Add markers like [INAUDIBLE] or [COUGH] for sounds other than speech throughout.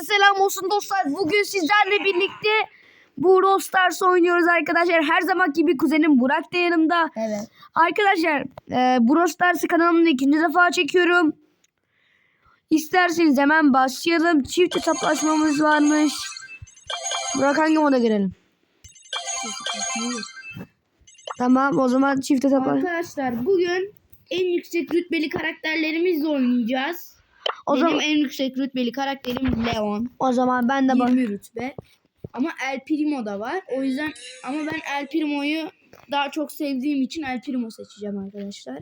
Selam olsun dostlar. Bugün sizlerle birlikte bu Brawl Stars oynuyoruz arkadaşlar. Her zaman gibi kuzenim Burak da yanımda. Evet. Arkadaşlar e, Brawl Stars'ı kanalımda ikinci defa çekiyorum. İsterseniz hemen başlayalım. Çift hesaplaşmamız varmış. Burak hangi moda girelim? Tamam o zaman çift hesaplaşma. Arkadaşlar bugün en yüksek rütbeli karakterlerimizle oynayacağız. O Benim zaman, en yüksek rütbeli karakterim Leon. o zaman ben de bak. 20 rütbe. Ama El Primo da var. O yüzden ama ben El Primo'yu daha çok sevdiğim için El Primo seçeceğim arkadaşlar.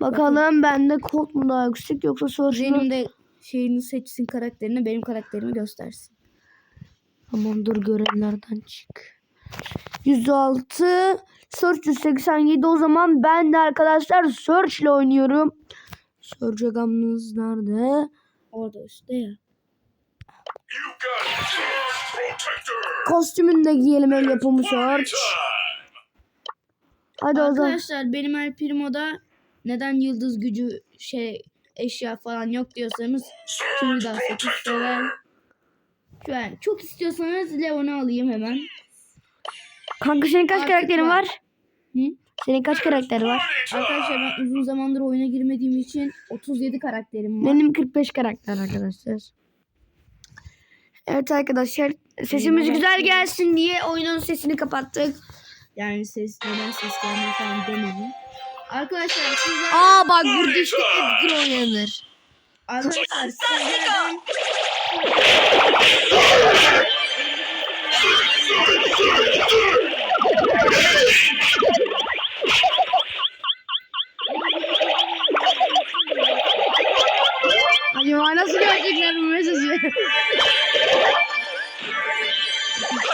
Bakalım bende kod mu daha yüksek yoksa soru Benim de şeyini seçsin karakterini benim karakterimi göstersin. Tamam dur görevlerden çık. 106 Search 187 o zaman ben de arkadaşlar Search ile oynuyorum. Search agamız nerede? Orada üstte ya. Kostümünü de giyelim el yapımı Search. Hadi o zaman. Arkadaşlar benim El Primo'da neden yıldız gücü şey eşya falan yok diyorsanız şimdi daha 8 sever. Şu an çok istiyorsanız Leon'u alayım hemen. Kanka senin kaç Artık karakterin var. var? Hı? Senin kaç karakter var? Arkadaşlar ben uzun zamandır oyuna girmediğim için 37 karakterim var. Benim 45 karakter arkadaşlar. Evet arkadaşlar sesimiz Benim güzel gelsin diye oyunun sesini kapattık. Yani ses neden ses gelmiyor falan demeyin. Arkadaşlar sizler Aa bak burada işte Edgar oynanır. arkadaşlar sizlerden [LAUGHS] Acaba nasıl görecekler bu mesajı?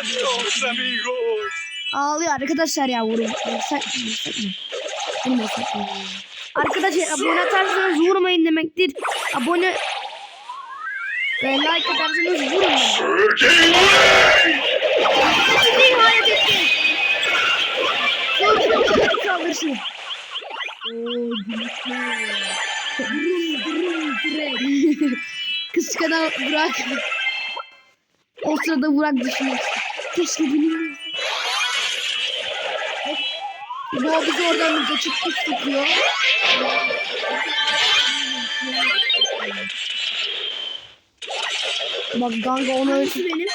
Adios, amigos! Ağlıyor arkadaşlar ya vurun. Vursak mı? Vurmasak mı? Arkadaşlar abone atarsanız vurmayın demektir. Abone ve like atarsanız. Searching way! Nihayet etti. Çok çok çok kaldırsın. ooo gülüşme. Direk. Kıskanan Burak. O sırada Burak düşünüyor. Keşke benim Bu biz oradan geçip kız tutuyor. Bak Ganga onu Hangisi benim?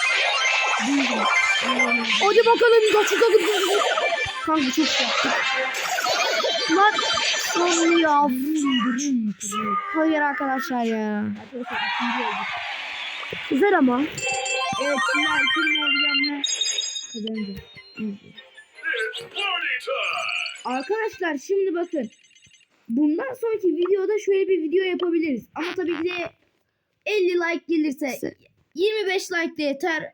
Hadi bakalım dakika gidiyor. Kanka çok yaptı. Lan son ya. Hayır arkadaşlar ya. İkinci. Güzel ama. Evet şimdi Primo olacağım ve kazanacağım. Arkadaşlar şimdi bakın. Bundan sonraki videoda şöyle bir video yapabiliriz. Ama tabii ki de 50 like gelirse 25 like de yeter.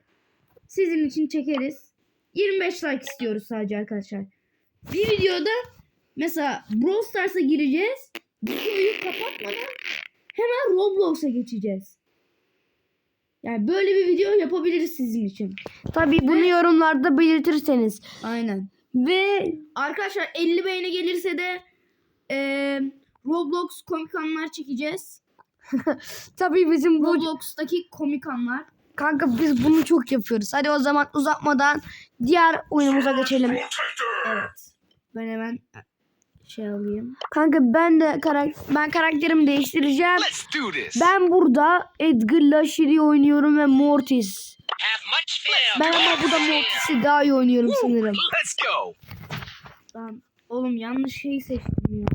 Sizin için çekeriz. 25 like istiyoruz sadece arkadaşlar. Bir videoda mesela Brawl Stars'a gireceğiz. Videoyu kapatmadan hemen Roblox'a geçeceğiz. Yani böyle bir video yapabiliriz sizin için. Tabii bunu yorumlarda belirtirseniz. Aynen. Ve Arkadaşlar 50 beğeni gelirse de eee, Roblox komik anlar çekeceğiz. [LAUGHS] tabii bizim bu Roblox'taki komik anlar. kanka biz bunu çok yapıyoruz. Hadi o zaman uzatmadan diğer oyunumuza geçelim. Evet. Ben hemen şey alayım. Kanka ben de karak ben karakterimi değiştireceğim. Ben burada Edgar'la Shiri oynuyorum ve Mortis. Ben ama burada Mortis'i daha iyi oynuyorum sanırım. Tamam. Oğlum yanlış şeyi seçtim ya.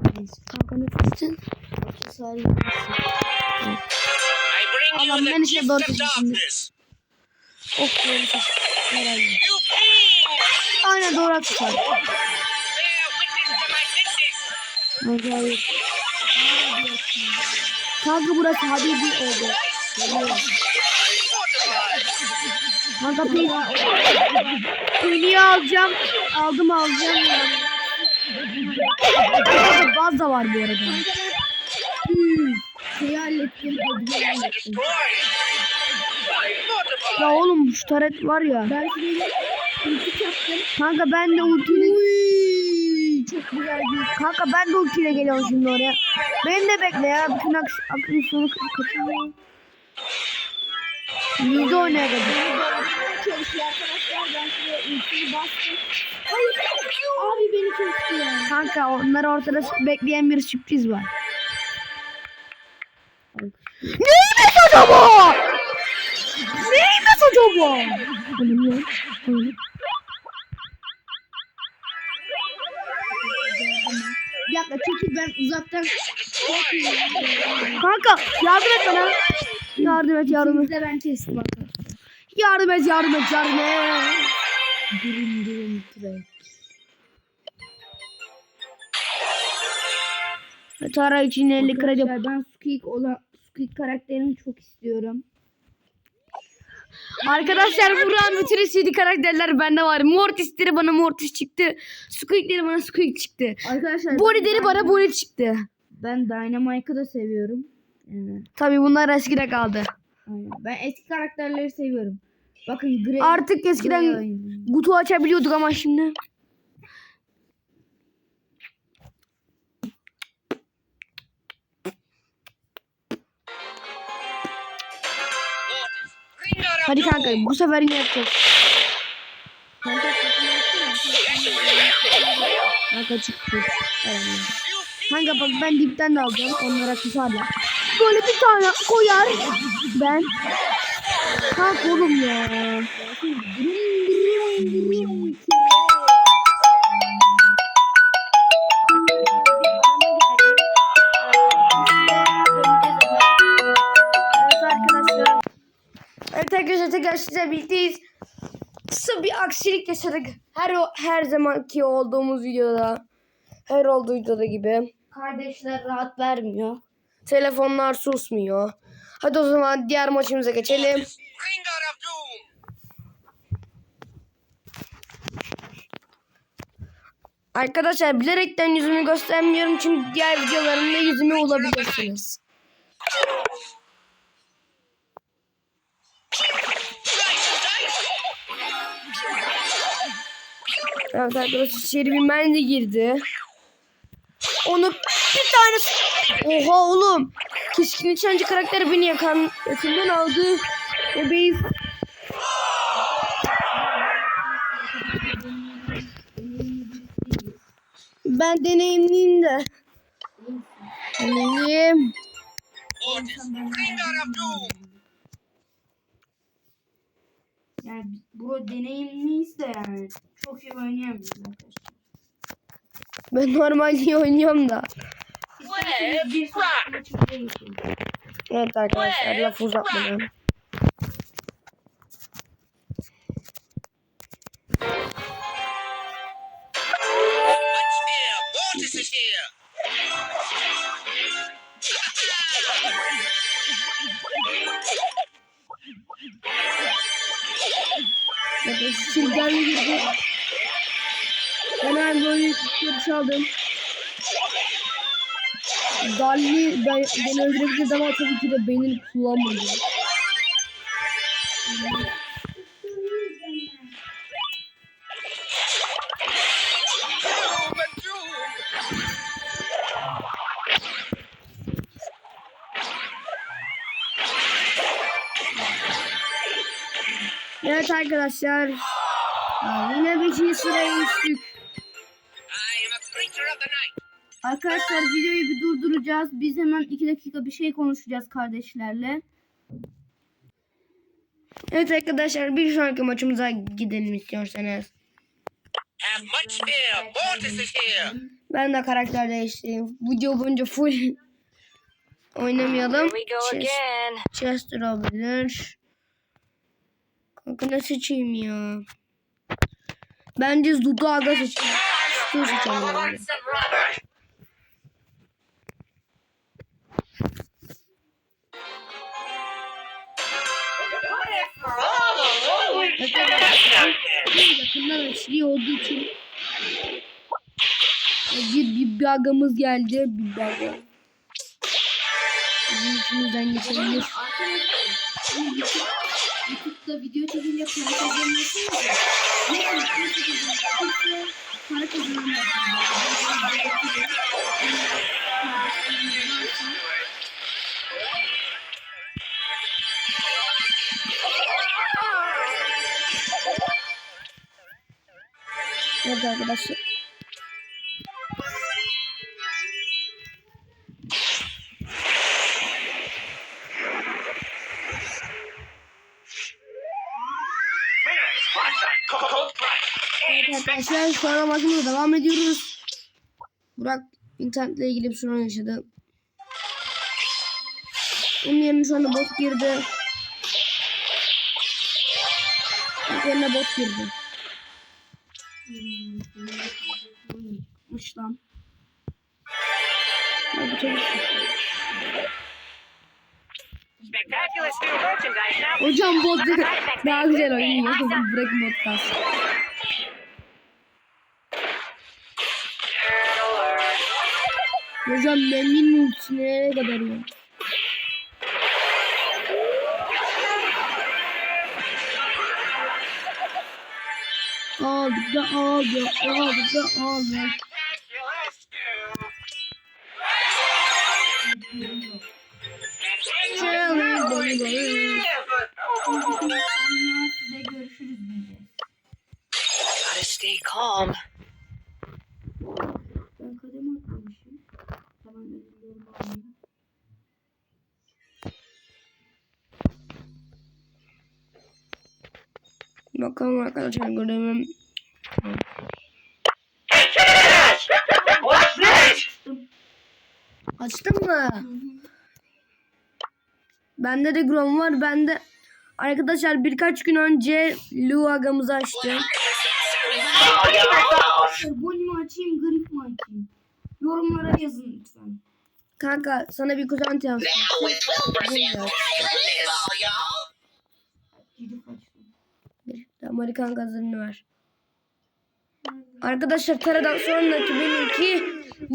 Kanka ne seçtin? Allah'ım ben işte doğru seçtim. Of doğru seçtim. Herhalde. Aynen doğru atışlar. Acayip. Kanka burası Habibi oldu. Kanka. Pili alacağım. Aldım alacağım. ya. Kanka baz da var bu arada. Hmm. Şeyi hallettim. Ya oğlum şu taret var ya. Ben şimdi ulti yaptım. Kanka ben de ultiyle... Çok güzel bir Kanka ben de ultiyle geliyorum şimdi oraya. Beni de bekle ya. Bütün ak akıl sonu kaçırmayın. Biz de oynayalım. çalışıyor arkadaşlar. Ben size ultiyi bastım. Hayır. Abi beni kesti ya. Kanka onlar ortada bekleyen bir sürpriz var. Neymiş acaba? Neymiş acaba? Oğlum ya. Bir dakika çekil ben uzaktan Kanka yardım et bana. Yardım et yardım et. Siz de ben kestim arkadaşlar. Yardım et yardım et yardım et. Durun durun. Tara için 50 kredi. Ben Squeak olan Squeak karakterini çok istiyorum. Arkadaşlar buranın bütün CD karakterler bende var. Mortis'leri bana Mortis çıktı. Squeak'leri bana Squeak çıktı. Arkadaşlar Bonnie'leri ben, bana Bonnie çıktı. ben Dynamite'ı da seviyorum. Evet. Tabii bunlar eskide kaldı. Aynen. Ben eski karakterleri seviyorum. Bakın Grey. Artık Grey eskiden oynuyor. kutu açabiliyorduk ama şimdi. Hadi kanka bu sefer yine yapacağız. Kanka çıktı. Kanka bak ben dipten de alacağım. Onlara kusarlar. Böyle bir tane koyar. Ben. Kanka oğlum ya. Arkadaşlar tekrar size birlikteyiz. Kısa bir aksilik yaşadık. Her her zamanki olduğumuz videoda. Her olduğu videoda gibi. Kardeşler rahat vermiyor. Telefonlar susmuyor. Hadi o zaman diğer maçımıza geçelim. Arkadaşlar bilerekten yüzümü göstermiyorum çünkü diğer videolarımda yüzümü bulabilirsiniz. Evet arkadaşlar içeri bir mendi girdi. Onu bir tane... Oha oğlum. Keskin nişancı karakteri beni yakan, yakından aldı. Bebeğiz. Ben deneyimliyim de. Deneyim. Yani bu deneyimliyiz de yani. Çok iyi oynayamıyoruz arkadaşlar. Ben normalde oynuyorum da. Let's Bir sonraki maçımıza geçelim. Evet arkadaşlar laf uzatmadan. Dalli ben, beni öldürebilir ama tabii ki de beynini kullanmadı. Evet arkadaşlar. Yine 5. sıraya düştük. Arkadaşlar videoyu bir durduracağız. Biz hemen iki dakika bir şey konuşacağız kardeşlerle. Evet arkadaşlar bir sonraki maçımıza gidelim istiyorsanız. Ben de karakter değiştireyim. Video boyunca full oynamayalım. Chest- Chester olabilir. Kanka ne seçeyim ya? Bence Zudaga seçeyim. Stu seçelim. Yakından aşırı olduğu için bir, bir, agamız geldi. Bir aga. Bizim içimizden geçebilir. YouTube'da video çekince para kazanıyorsunuz ya. Ne kadar para kazanıyorsunuz? Para kazanıyorsunuz. Evet arkadaşlar. Arkadaşlar şu an maçımıza devam ediyoruz. Burak internetle ilgili bir sorun yaşadı. Onun yerine şu anda bot girdi. Onun yerine bot girdi. Uç lan. Hocam bot daha güzel oynuyor. Bırakın bot kalsın. Hocam memnun ultisi nereye kadar ya? Aldık da aldık, aldık da aldık. Arkadaşlar görevim. Açtın mı? Bende de Grom var. Bende arkadaşlar birkaç gün önce Lu agamızı açtım. Bonnie açayım, grip mi açayım? Yorumlara yazın lütfen. Kanka sana bir kuzen yazsın. With 12% Amerikan gazını ver. Arkadaşlar Tera'dan sonraki benimki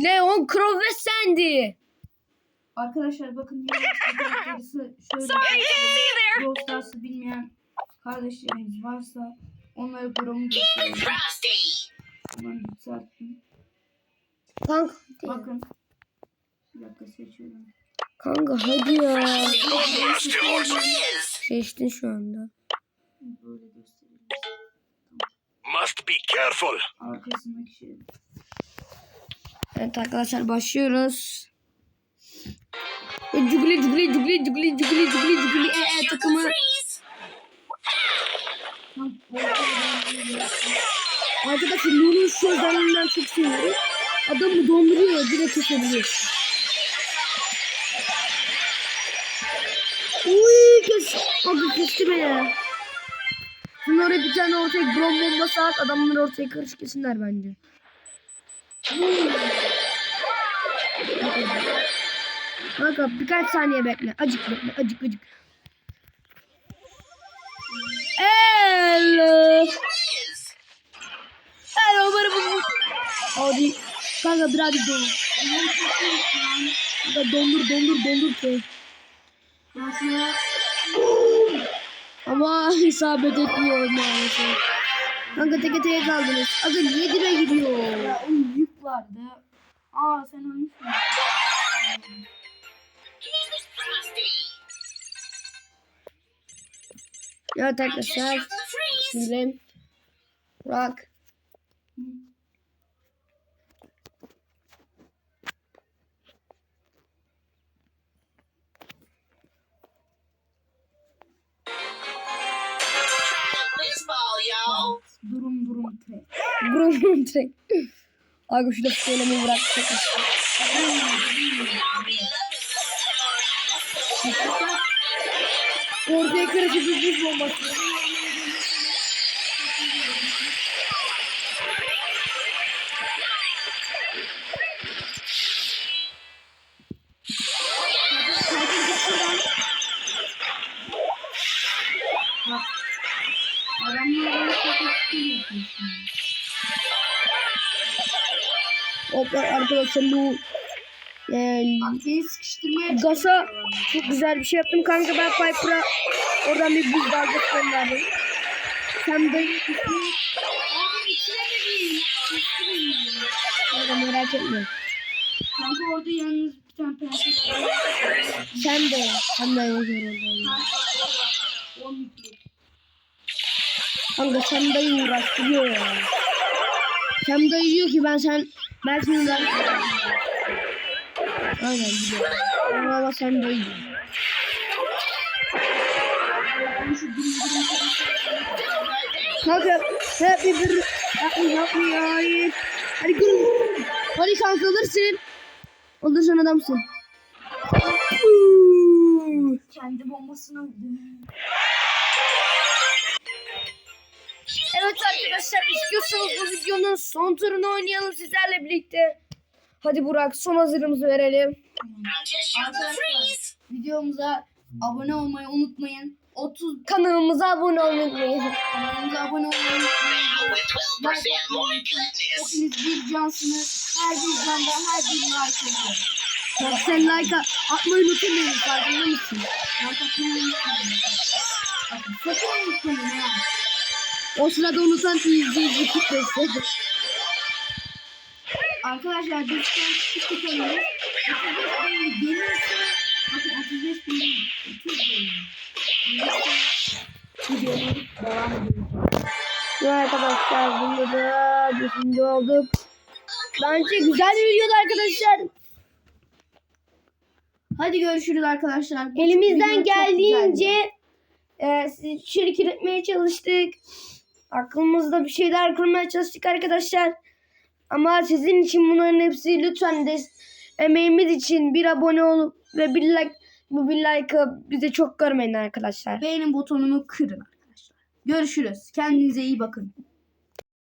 Leon Crow ve Sandy. Arkadaşlar bakın karakterisi şöyle Stars'ı bilmeyen kardeşleriniz varsa onları programı. Hemen yükselttim. Kanka, Bakın. Bir dakika seçiyorum. kanka hadi ya. Liz. Seçtin şu anda. Böyle göstereyim. Must be careful. Arkasındaki şey. Evet arkadaşlar başlıyoruz. E, Cugli cugli cugli cugli cugli cugli cugli e, e, takımı Arkadaşlar Nur'un şu özelliğinden çok seviyorum. Adamı donduruyor direkt kesebilir. Uy kes. Abi kesti beni. Şimdi oraya bir tane ortaya grom bombası at adamlar ortaya karışık kesinler bence. Kanka birkaç saniye bekle. Acık bekle. Acık acık. Hello. Hello bana bu. Hadi. Kanka birazcık dondur. Kanka dondur dondur dondur Ama [LAUGHS] isabet etmiyor maalesef. Kanka teke teke kaldınız. Aga niye dibe gidiyor? ya onun yük vardı. Aa sen ölmüşsün. Evet arkadaşlar. Şimdi Rock. Tek. Aga şurada söylemeyi bıraktık. Ortaya karışık bir buz arkadaşlar bu e, Gasa çok güzel bir şey yaptım kanka ben Piper'a oradan bir buz dalgası gönderdim. Sen de kanka merak etme. Kanka orada yalnız bir tane prenses. Sen de sen de yok orada. Kanka sen de uğraştırıyor ya. Sen dayı diyor ki ben sen ben seni ben. Aynen biliyorum. Ama sen dayı diyor. Kanka hep bir bir yapma yapma ya. hayır. Hadi gel. Hadi kanka alırsın. Alırsan adamsın. Kendi bombasını öldü. Evet arkadaşlar istiyorsanız bu videonun son turunu oynayalım sizlerle birlikte. Hadi Burak son hazırımızı verelim. Arkadaşlar videomuza abone olmayı unutmayın. 30 Kanalımıza abone olmayı unutmayın. kanalımıza abone olmayı unutmayın. Like atmayı unutmayın. Hepiniz bir cansınız. Her bir canda her bir like atın. Bak sen like at- atmayı unutmayın farkında mısın? Like atmayı unutmayın. Bakın sakın unutmayın ha. O sırada unutan izleyici kitlesi. Arkadaşlar biz şu an çıktık alıyoruz. 35 bin gelirse bakın 35 bin değil, 30 bin. Videonun devam edelim. Evet arkadaşlar bunda da beşinci olduk. Bence güzel bir videodu arkadaşlar. Hadi görüşürüz arkadaşlar. Bu Elimizden geldiğince e, sizi içerik üretmeye çalıştık. Aklımızda bir şeyler kurmaya çalıştık arkadaşlar. Ama sizin için bunların hepsi lütfen de emeğimiz için bir abone olup ve bir like bu bir like'ı bize çok görmeyin arkadaşlar. beğenin butonunu kırın arkadaşlar. Görüşürüz. Kendinize iyi bakın.